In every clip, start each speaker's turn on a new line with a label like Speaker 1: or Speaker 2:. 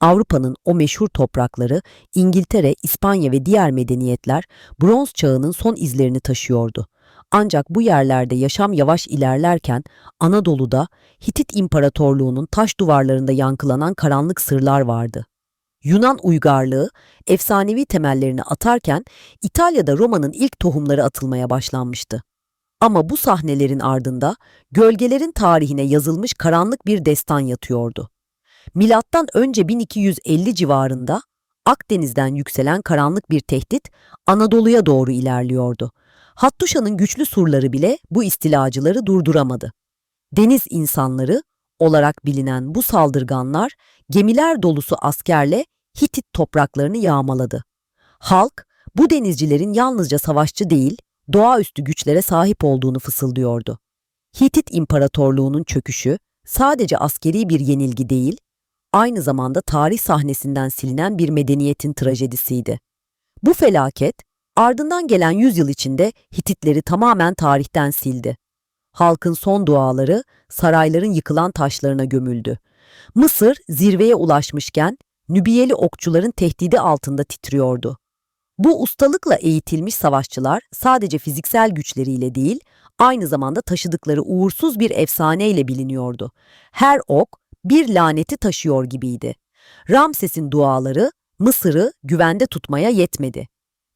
Speaker 1: Avrupa'nın o meşhur toprakları, İngiltere, İspanya ve diğer medeniyetler bronz çağının son izlerini taşıyordu. Ancak bu yerlerde yaşam yavaş ilerlerken Anadolu'da Hitit İmparatorluğu'nun taş duvarlarında yankılanan karanlık sırlar vardı. Yunan uygarlığı efsanevi temellerini atarken İtalya'da Roma'nın ilk tohumları atılmaya başlanmıştı. Ama bu sahnelerin ardında gölgelerin tarihine yazılmış karanlık bir destan yatıyordu. Milattan önce 1250 civarında Akdeniz'den yükselen karanlık bir tehdit Anadolu'ya doğru ilerliyordu. Hattuşa'nın güçlü surları bile bu istilacıları durduramadı. Deniz insanları olarak bilinen bu saldırganlar gemiler dolusu askerle Hitit topraklarını yağmaladı. Halk bu denizcilerin yalnızca savaşçı değil, doğaüstü güçlere sahip olduğunu fısıldıyordu. Hitit İmparatorluğu'nun çöküşü sadece askeri bir yenilgi değil, aynı zamanda tarih sahnesinden silinen bir medeniyetin trajedisiydi. Bu felaket, ardından gelen yüzyıl içinde Hititleri tamamen tarihten sildi. Halkın son duaları sarayların yıkılan taşlarına gömüldü. Mısır zirveye ulaşmışken Nübiyeli okçuların tehdidi altında titriyordu. Bu ustalıkla eğitilmiş savaşçılar sadece fiziksel güçleriyle değil, aynı zamanda taşıdıkları uğursuz bir efsaneyle biliniyordu. Her ok bir laneti taşıyor gibiydi. Ramses'in duaları Mısır'ı güvende tutmaya yetmedi.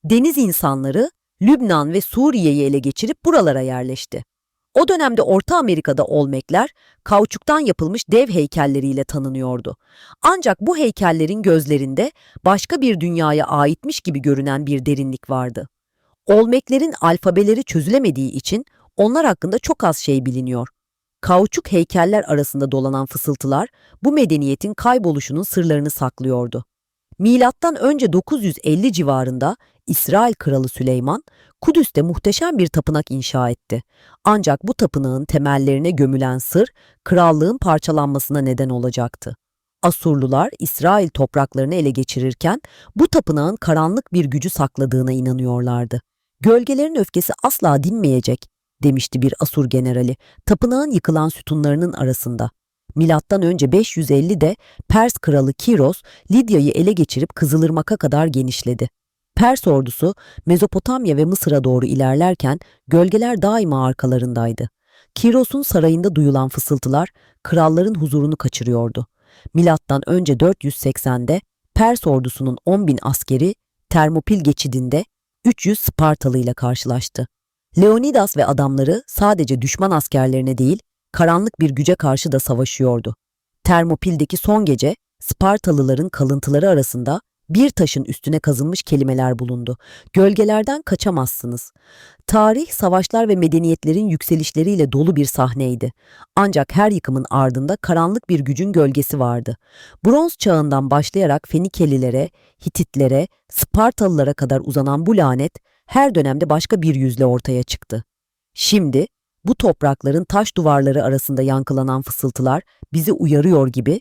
Speaker 1: Deniz insanları Lübnan ve Suriye'yi ele geçirip buralara yerleşti. O dönemde Orta Amerika'da Olmekler kauçuktan yapılmış dev heykelleriyle tanınıyordu. Ancak bu heykellerin gözlerinde başka bir dünyaya aitmiş gibi görünen bir derinlik vardı. Olmeklerin alfabeleri çözülemediği için onlar hakkında çok az şey biliniyor. Kauçuk heykeller arasında dolanan fısıltılar bu medeniyetin kayboluşunun sırlarını saklıyordu. Milattan önce 950 civarında İsrail kralı Süleyman Kudüs'te muhteşem bir tapınak inşa etti. Ancak bu tapınağın temellerine gömülen sır krallığın parçalanmasına neden olacaktı. Asurlular İsrail topraklarını ele geçirirken bu tapınağın karanlık bir gücü sakladığına inanıyorlardı. Gölgelerin öfkesi asla dinmeyecek demişti bir Asur generali tapınağın yıkılan sütunlarının arasında. Milattan önce 550'de Pers kralı Kiros Lidya'yı ele geçirip Kızılırmak'a kadar genişledi. Pers ordusu Mezopotamya ve Mısır'a doğru ilerlerken gölgeler daima arkalarındaydı. Kiros'un sarayında duyulan fısıltılar kralların huzurunu kaçırıyordu. Milattan önce 480'de Pers ordusunun 10 bin askeri Termopil geçidinde 300 Spartalı ile karşılaştı. Leonidas ve adamları sadece düşman askerlerine değil, karanlık bir güce karşı da savaşıyordu. Termopil'deki son gece Spartalıların kalıntıları arasında bir taşın üstüne kazınmış kelimeler bulundu. Gölgelerden kaçamazsınız. Tarih, savaşlar ve medeniyetlerin yükselişleriyle dolu bir sahneydi. Ancak her yıkımın ardında karanlık bir gücün gölgesi vardı. Bronz çağından başlayarak Fenikelilere, Hititlere, Spartalılara kadar uzanan bu lanet her dönemde başka bir yüzle ortaya çıktı. Şimdi bu toprakların taş duvarları arasında yankılanan fısıltılar bizi uyarıyor gibi,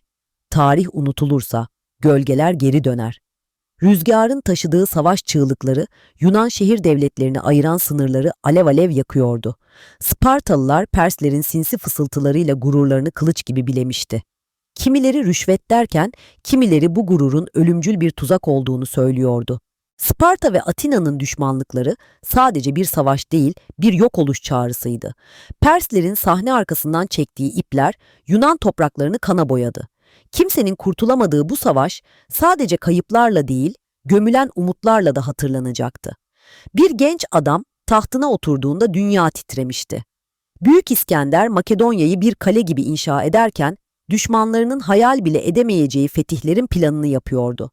Speaker 1: tarih unutulursa gölgeler geri döner. Rüzgarın taşıdığı savaş çığlıkları Yunan şehir devletlerini ayıran sınırları alev alev yakıyordu. Spartalılar Perslerin sinsi fısıltılarıyla gururlarını kılıç gibi bilemişti. Kimileri rüşvet derken kimileri bu gururun ölümcül bir tuzak olduğunu söylüyordu. Sparta ve Atina'nın düşmanlıkları sadece bir savaş değil, bir yok oluş çağrısıydı. Perslerin sahne arkasından çektiği ipler Yunan topraklarını kana boyadı. Kimsenin kurtulamadığı bu savaş sadece kayıplarla değil, gömülen umutlarla da hatırlanacaktı. Bir genç adam tahtına oturduğunda dünya titremişti. Büyük İskender Makedonya'yı bir kale gibi inşa ederken düşmanlarının hayal bile edemeyeceği fetihlerin planını yapıyordu.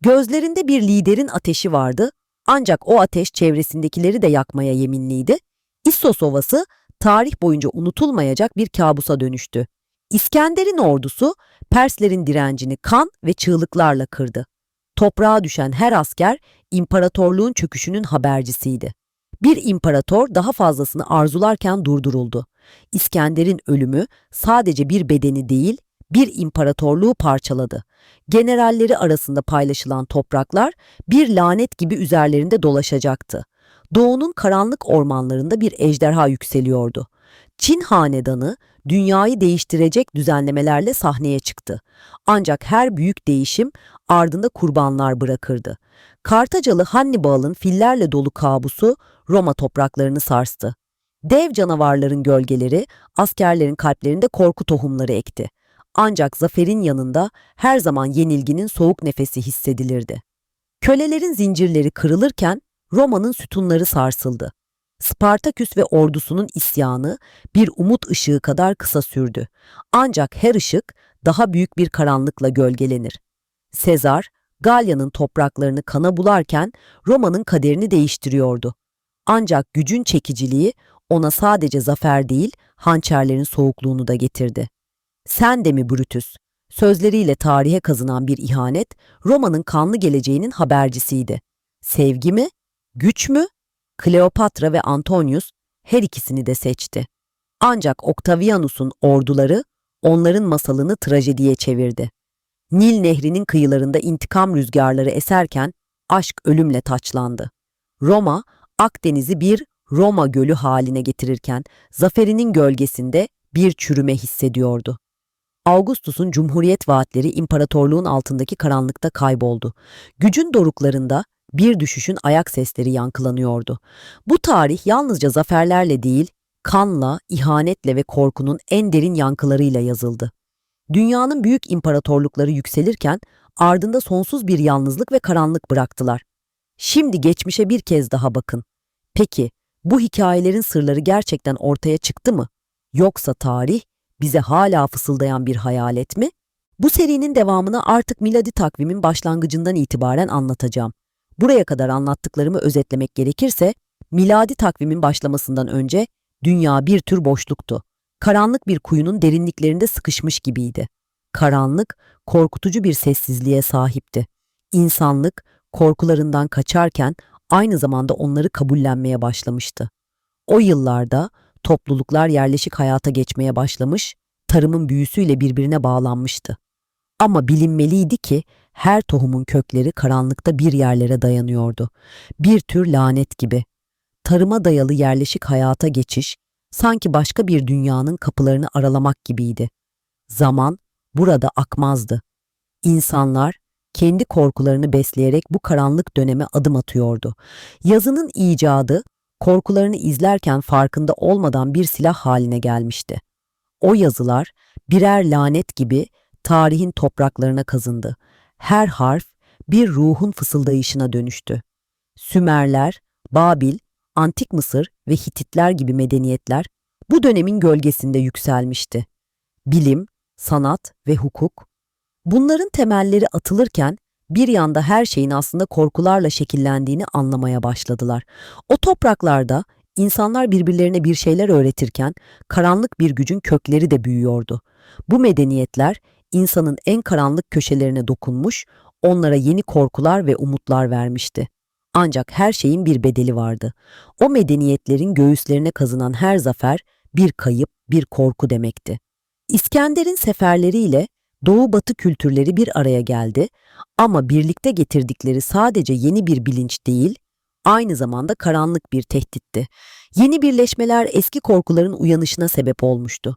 Speaker 1: Gözlerinde bir liderin ateşi vardı ancak o ateş çevresindekileri de yakmaya yeminliydi. İssos Ovası tarih boyunca unutulmayacak bir kabusa dönüştü. İskender'in ordusu Perslerin direncini kan ve çığlıklarla kırdı. Toprağa düşen her asker imparatorluğun çöküşünün habercisiydi. Bir imparator daha fazlasını arzularken durduruldu. İskender'in ölümü sadece bir bedeni değil, bir imparatorluğu parçaladı. Generalleri arasında paylaşılan topraklar bir lanet gibi üzerlerinde dolaşacaktı. Doğunun karanlık ormanlarında bir ejderha yükseliyordu. Çin hanedanı dünyayı değiştirecek düzenlemelerle sahneye çıktı. Ancak her büyük değişim ardında kurbanlar bırakırdı. Kartacalı Hannibal'ın fillerle dolu kabusu Roma topraklarını sarstı. Dev canavarların gölgeleri askerlerin kalplerinde korku tohumları ekti. Ancak zaferin yanında her zaman yenilginin soğuk nefesi hissedilirdi. Kölelerin zincirleri kırılırken Roma'nın sütunları sarsıldı. Spartaküs ve ordusunun isyanı bir umut ışığı kadar kısa sürdü. Ancak her ışık daha büyük bir karanlıkla gölgelenir. Sezar, Galya'nın topraklarını kana bularken Roma'nın kaderini değiştiriyordu. Ancak gücün çekiciliği ona sadece zafer değil, hançerlerin soğukluğunu da getirdi. Sen de mi Brutus? Sözleriyle tarihe kazınan bir ihanet, Roma'nın kanlı geleceğinin habercisiydi. Sevgi mi? Güç mü? Kleopatra ve Antonius her ikisini de seçti. Ancak Octavianus'un orduları onların masalını trajediye çevirdi. Nil nehrinin kıyılarında intikam rüzgarları eserken aşk ölümle taçlandı. Roma, Akdeniz'i bir Roma gölü haline getirirken zaferinin gölgesinde bir çürüme hissediyordu. Augustus'un cumhuriyet vaatleri imparatorluğun altındaki karanlıkta kayboldu. Gücün doruklarında bir düşüşün ayak sesleri yankılanıyordu. Bu tarih yalnızca zaferlerle değil, kanla, ihanetle ve korkunun en derin yankılarıyla yazıldı. Dünyanın büyük imparatorlukları yükselirken ardında sonsuz bir yalnızlık ve karanlık bıraktılar. Şimdi geçmişe bir kez daha bakın. Peki, bu hikayelerin sırları gerçekten ortaya çıktı mı? Yoksa tarih bize hala fısıldayan bir hayalet mi? Bu serinin devamını artık miladi takvimin başlangıcından itibaren anlatacağım. Buraya kadar anlattıklarımı özetlemek gerekirse, miladi takvimin başlamasından önce dünya bir tür boşluktu. Karanlık bir kuyunun derinliklerinde sıkışmış gibiydi. Karanlık, korkutucu bir sessizliğe sahipti. İnsanlık, korkularından kaçarken aynı zamanda onları kabullenmeye başlamıştı. O yıllarda topluluklar yerleşik hayata geçmeye başlamış, tarımın büyüsüyle birbirine bağlanmıştı. Ama bilinmeliydi ki her tohumun kökleri karanlıkta bir yerlere dayanıyordu. Bir tür lanet gibi. Tarıma dayalı yerleşik hayata geçiş, sanki başka bir dünyanın kapılarını aralamak gibiydi. Zaman burada akmazdı. İnsanlar kendi korkularını besleyerek bu karanlık döneme adım atıyordu. Yazının icadı korkularını izlerken farkında olmadan bir silah haline gelmişti. O yazılar birer lanet gibi tarihin topraklarına kazındı. Her harf bir ruhun fısıldayışına dönüştü. Sümerler, Babil, Antik Mısır ve Hititler gibi medeniyetler bu dönemin gölgesinde yükselmişti. Bilim, sanat ve hukuk. Bunların temelleri atılırken bir yanda her şeyin aslında korkularla şekillendiğini anlamaya başladılar. O topraklarda insanlar birbirlerine bir şeyler öğretirken karanlık bir gücün kökleri de büyüyordu. Bu medeniyetler insanın en karanlık köşelerine dokunmuş, onlara yeni korkular ve umutlar vermişti. Ancak her şeyin bir bedeli vardı. O medeniyetlerin göğüslerine kazınan her zafer bir kayıp, bir korku demekti. İskender'in seferleriyle Doğu-Batı kültürleri bir araya geldi ama birlikte getirdikleri sadece yeni bir bilinç değil, aynı zamanda karanlık bir tehditti. Yeni birleşmeler eski korkuların uyanışına sebep olmuştu.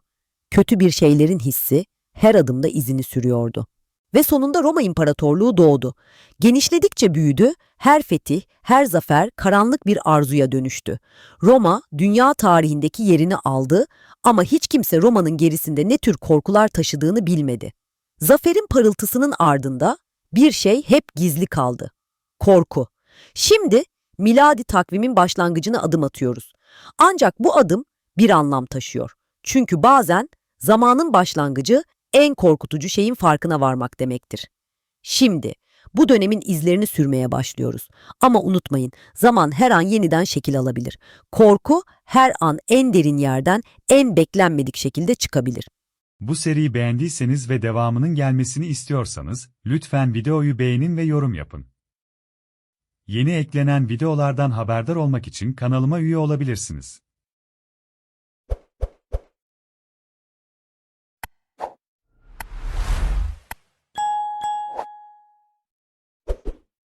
Speaker 1: Kötü bir şeylerin hissi her adımda izini sürüyordu. Ve sonunda Roma İmparatorluğu doğdu. Genişledikçe büyüdü, her fetih, her zafer karanlık bir arzuya dönüştü. Roma dünya tarihindeki yerini aldı ama hiç kimse Roma'nın gerisinde ne tür korkular taşıdığını bilmedi. Zaferin parıltısının ardında bir şey hep gizli kaldı. Korku. Şimdi miladi takvimin başlangıcına adım atıyoruz. Ancak bu adım bir anlam taşıyor. Çünkü bazen zamanın başlangıcı en korkutucu şeyin farkına varmak demektir. Şimdi bu dönemin izlerini sürmeye başlıyoruz. Ama unutmayın, zaman her an yeniden şekil alabilir. Korku her an en derin yerden en beklenmedik şekilde çıkabilir.
Speaker 2: Bu seriyi beğendiyseniz ve devamının gelmesini istiyorsanız, lütfen videoyu beğenin ve yorum yapın. Yeni eklenen videolardan haberdar olmak için kanalıma üye olabilirsiniz.